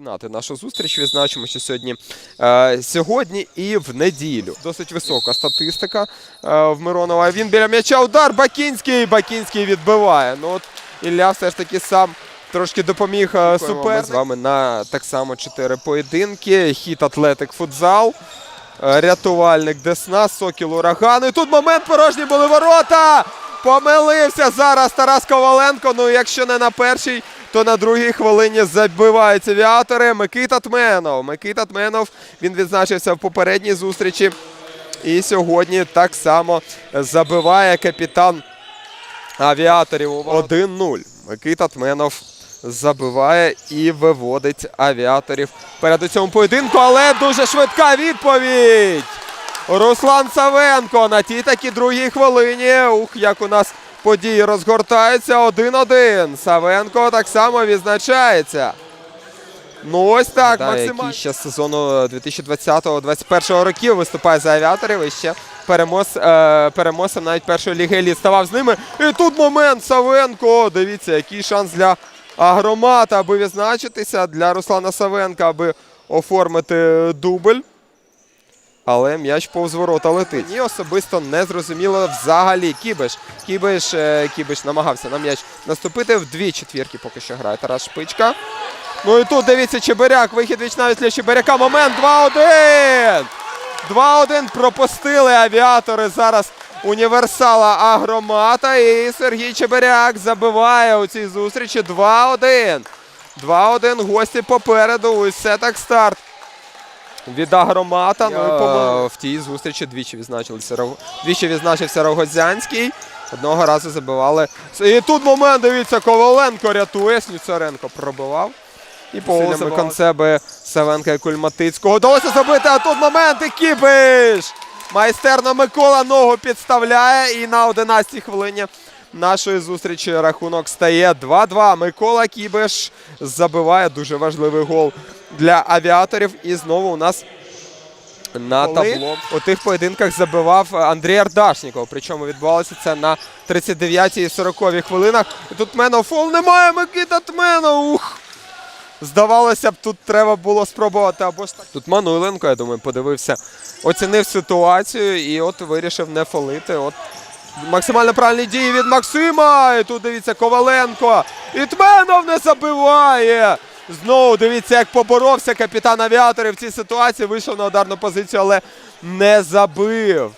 розпочинати нашу зустріч. Відзначимо, що сьогодні, е, сьогодні і в неділю. Досить висока статистика е, в Миронова. Він біля м'яча удар. Бакінський. Бакінський відбиває. Ну от Ілля все ж таки сам трошки допоміг е, суперник. Ми з вами на так само чотири поєдинки. Хіт Атлетик Футзал. Е, Рятувальник Десна, Сокіл Ураган. І тут момент порожні були ворота. Помилився зараз Тарас Коваленко. Ну, якщо не на першій, то на другій хвилині забивають авіатори. Микита Тменов. Микита Тменов він відзначився в попередній зустрічі. І сьогодні так само забиває капітан авіаторів 1-0. Микита Тменов забиває і виводить авіаторів перед у цьому поєдинку, але дуже швидка відповідь. Руслан Савенко на тій такій другій хвилині. Ух, як у нас події розгортаються. 1-1. Савенко так само відзначається. Ну ось так, максимально. Який ще з сезону 2020-2021 років виступає за авіаторів і ще перемос, е, переможцем навіть першої ліги еліт ставав з ними. І тут момент Савенко. Дивіться, який шанс для Агромата, аби відзначитися, для Руслана Савенка, аби оформити дубль. Але м'яч повз ворота летить. Мені особисто не зрозуміло взагалі. Кібиш. Е, Кібиш намагався на м'яч наступити. В дві четвірки поки що грає Тарас Шпичка. Ну і тут дивіться Чебиряк. Вихід віч навіть для Чебиряка. Момент 2-1. 2-1 пропустили авіатори зараз універсала Агромата. І Сергій Чебиряк забиває у цій зустрічі 2-1. 2-1. Гості попереду. Це так старт. Від Агромата. Ну і помилка. в тій зустрічі двічі відзначилися двічі відзначився Рогозянський. Одного разу забивали. І тут момент, дивіться, Коваленко рятує. Снюцаренко пробивав. І по концеби Савенка і Кульматицького. Вдалося забити, а тут момент і Кіпиш! Майстерно Микола ногу підставляє. І на 11-й хвилині нашої зустрічі рахунок стає 2-2. Микола Кібиш забиває дуже важливий гол для авіаторів. І знову у нас на табло у тих поєдинках забивав Андрій Ардашніков. Причому відбувалося це на 39-й і 40-й хвилинах. І тут Тменов фол немає. Микита Тменов. Ух! Здавалося б, тут треба було спробувати або ж так. Тут Мануйленко, я думаю, подивився, оцінив ситуацію і от вирішив не фолити. От максимально правильні дії від Максима. І тут дивіться Коваленко. І Тменов не забиває. Знову дивіться, як поборовся капітан авіаторів в цій ситуації. Вийшов на ударну позицію, але не забив.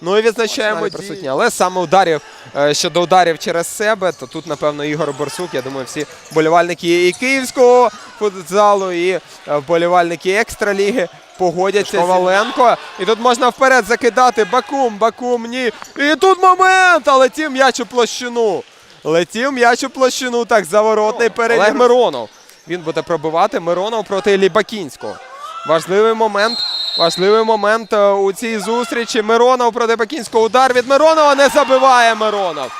Ну і відзначаємо присутні. Але саме ударів е, щодо ударів через себе, то тут, напевно, Ігор Борсук. Я думаю, всі вболівальники і київського футзалу, і е, вболівальники екстраліги погодяться. Коваленко. І тут можна вперед закидати. Бакум, Бакум, ні. І тут момент! А летів м'яч у площину. Летів м'яч у площину. Так, заворотний перелік. Олег Миронов. Він буде пробивати Миронов проти Лібакінського. Важливий момент. Важливий момент е, у цій зустрічі. Миронов проти Бакінського. Удар від Миронова. Не забиває Миронов.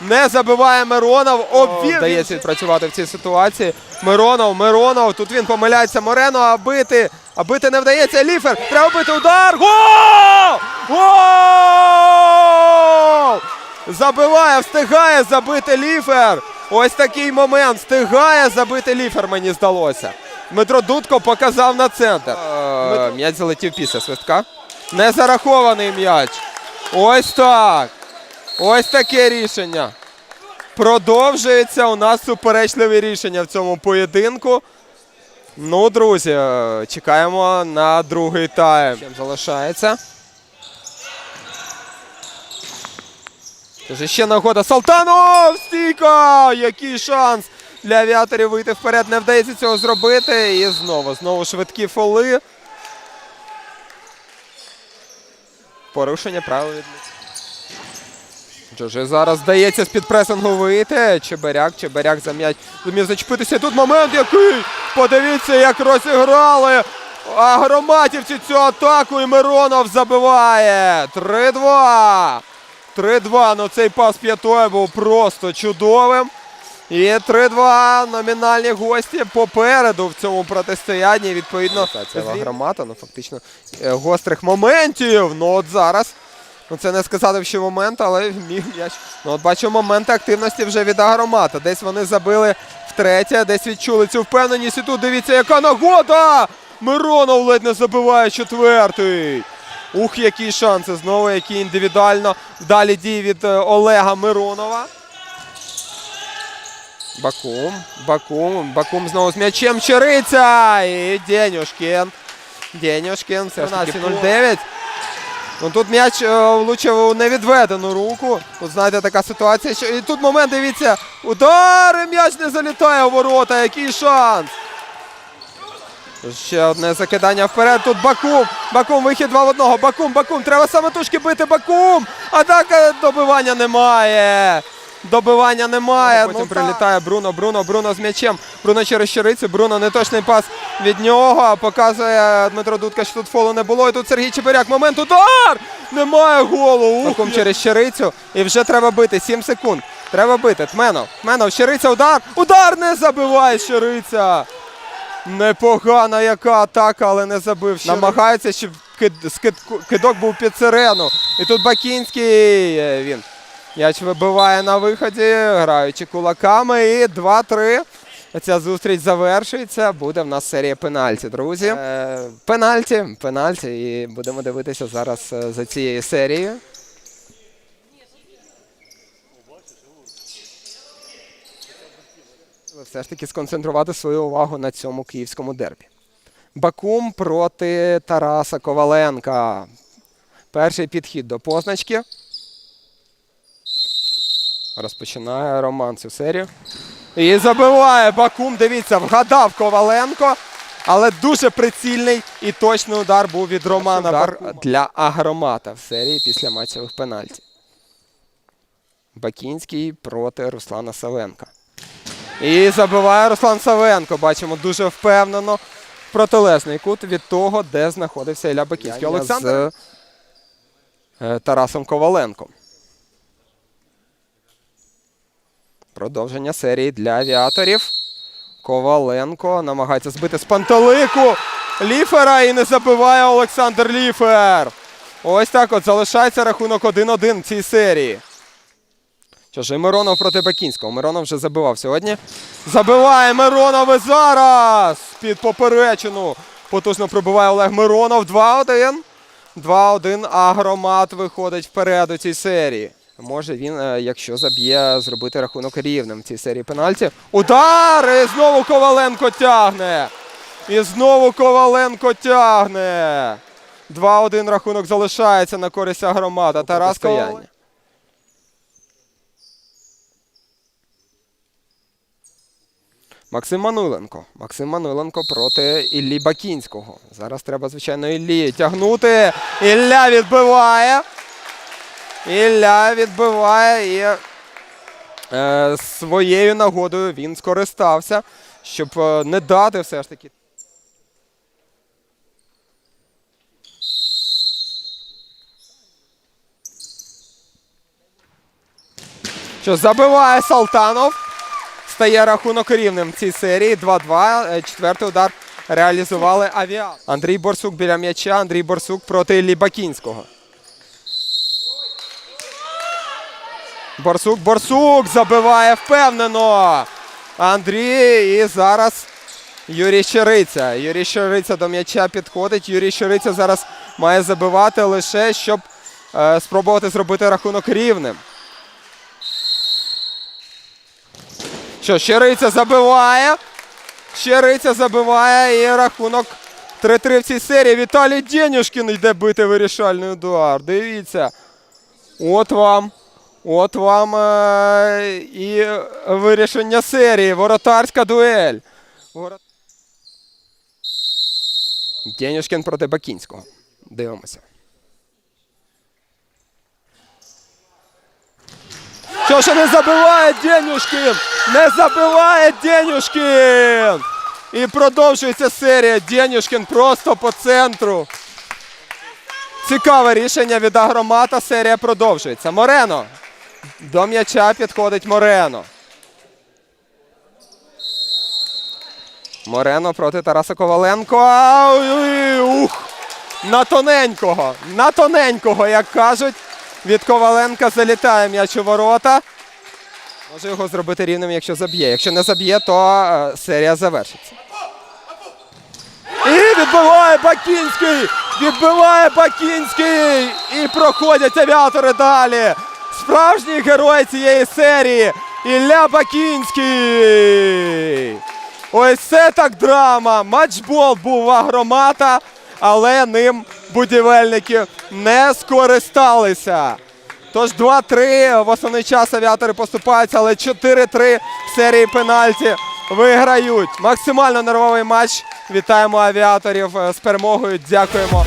Не забиває Миронов. Обвів. Вдається відпрацювати в цій ситуації. Миронов, Миронов. Тут він помиляється Морено, а бити. А бити не вдається. Ліфер. Треба бити удар. Гол! Гол! Забиває, встигає забити Ліфер. Ось такий момент. Встигає забити Ліфер, мені здалося. Дмитро Дудко показав на центр. Е, М'яч залетів після свистка. Не зарахований м'яч. Ось так. Ось таке рішення. Продовжується у нас суперечливі рішення в цьому поєдинку. Ну, друзі, е, чекаємо на другий тайм. Чим залишається. Тож ще нагода. Салтанов! Стійка! Який шанс для авіаторів вийти вперед. Не вдається цього зробити. І знову, знову швидкі фоли. Порушення правил від Джоже зараз вдається з-під пресингу вийти. Чебаряк, Чебаряк за м'яч зумів зачепитися. Тут момент який! Подивіться, як розіграли агроматівці цю атаку. І Миронов забиває. 3-2. 3-2. Ну цей пас п'ятою був просто чудовим. І 3-2 номінальні гості попереду в цьому протистоянні. Відповідно, це громата, ну фактично е, гострих моментів. Ну от зараз Ну, це не сказати, що момент, але міг м'яч. Ну, от бачу моменти активності вже від Агромата. Десь вони забили втретє, десь відчули цю впевненість. І тут дивіться, яка нагода! Миронов ледь не забиває четвертий. Ух, які шанси. Знову які індивідуально вдалі дії від е, Олега Миронова. Бакум, Бакум, Бакум знову з м'ячем Чириця. І Денюшкін. Денюшкін, все ж таки 0-9. Ну тут м'яч е, влучив у невідведену руку. Тут знаєте така ситуація. Що... І тут момент, дивіться. Удар! і М'яч не залітає у ворота. Який шанс! Ще одне закидання вперед. Тут Бакум. Бакум, вихід 2 в 1. Бакум, Бакум. Треба самотужки бити Бакум. Атака добивання немає. Добивання немає. Потім Ну, прилітає Бруно, Бруно, Бруно з м'ячем. Бруно через щирицю. Бруно неточний пас від нього. Показує Дмитро Дудка, що тут фолу не було. І тут Сергій Чебиряк. Момент удар! Немає голу. Бакум через щирицю. І вже треба бити. 7 секунд. Треба бити. Тменов. Тменов, щириця, удар. Удар не забиває щириця. Непогана яка атака, але не забив. Намагається, щоб кид, скид- кидок був під сирену. І тут Бакінський е, він. М'яч вибиває на виході, граючи кулаками. І 2-3. Ця зустріч завершується. Буде в нас серія пенальті, друзі. Е, пенальті, пенальті. І будемо дивитися зараз е, за цією серією. Все ж таки сконцентрувати свою увагу на цьому київському дербі. Бакум проти Тараса Коваленка. Перший підхід до позначки. Розпочинає Роман цю серію. І забиває Бакум. Дивіться, вгадав Коваленко. Але дуже прицільний і точний удар був від Романа удар для Агромата в серії після матчевих пенальтів. Бакінський проти Руслана Савенка. І забиває Руслан Савенко. Бачимо дуже впевнено. Протилежний кут від того, де знаходився Ілля Бакінський. Олександр з е, Тарасом Коваленком. Продовження серії для авіаторів. Коваленко намагається збити з пантелику Ліфера і не забиває Олександр Ліфер. Ось так от залишається рахунок 1-1 в цій серії. Що ж, і Миронов проти Бакінського. Миронов вже забивав сьогодні. Забиває Миронов і зараз! Під поперечину. Потужно пробиває Олег Миронов. 2-1. 2-1. Агромат виходить вперед у цій серії. Може він, е, якщо заб'є, зробити рахунок рівним в цій серії пенальті. Удар! І знову Коваленко тягне. І знову Коваленко тягне. 2-1 рахунок залишається на користь Агромата. Тарас Коваленко. Максим Мануленко. Максим Мануленко проти Іллі Бакінського. Зараз треба, звичайно, Іллі тягнути. Ілля відбиває. Ілля відбиває і е, своєю нагодою він скористався, щоб е, не дати все ж таки. Що забиває Салтанов. Стає рахунок рівним в цій серії. 2-2. Е, Четвертий удар реалізували авіа. Андрій Борсук біля м'яча. Андрій Борсук проти Іллі Борсук, Борсук забиває впевнено. Андрій і зараз Юрій Щириця. Юрій Щириця до м'яча підходить. Юрій Щириця зараз має забивати лише, щоб е, спробувати зробити рахунок рівним. Що, Щириця забиває. Щириця забиває і рахунок 3-3 в цій серії. Віталій Денюшкін йде бити вирішальний удар. Дивіться. От вам. От вам е- і вирішення серії. Воротарська дуель. Ворот... Денюшкін проти Бакінського. Дивимося. Що ж не забиває Денюшкін? Не забиває Денюшкін! І продовжується серія. Денюшкін просто по центру. Цікаве рішення від Агромата. Серія продовжується. Морено. До м'яча підходить Морено. Морено проти Тараса Коваленко. Ух! На тоненького. На тоненького, як кажуть. від Коваленка. Залітає м'яч у ворота. Може його зробити рівним, якщо заб'є. Якщо не заб'є, то е, серія завершиться. І відбиває Бакінський! Відбиває Бакінський! І проходять авіатори далі. Справжній герой цієї серії Ілля Бакінський. Ось це так драма. Матчбол був агромата, але ним будівельники не скористалися. Тож 2-3 в основний час авіатори поступаються, але 4-3 в серії пенальті виграють. Максимально нервовий матч. Вітаємо авіаторів е, з перемогою. Дякуємо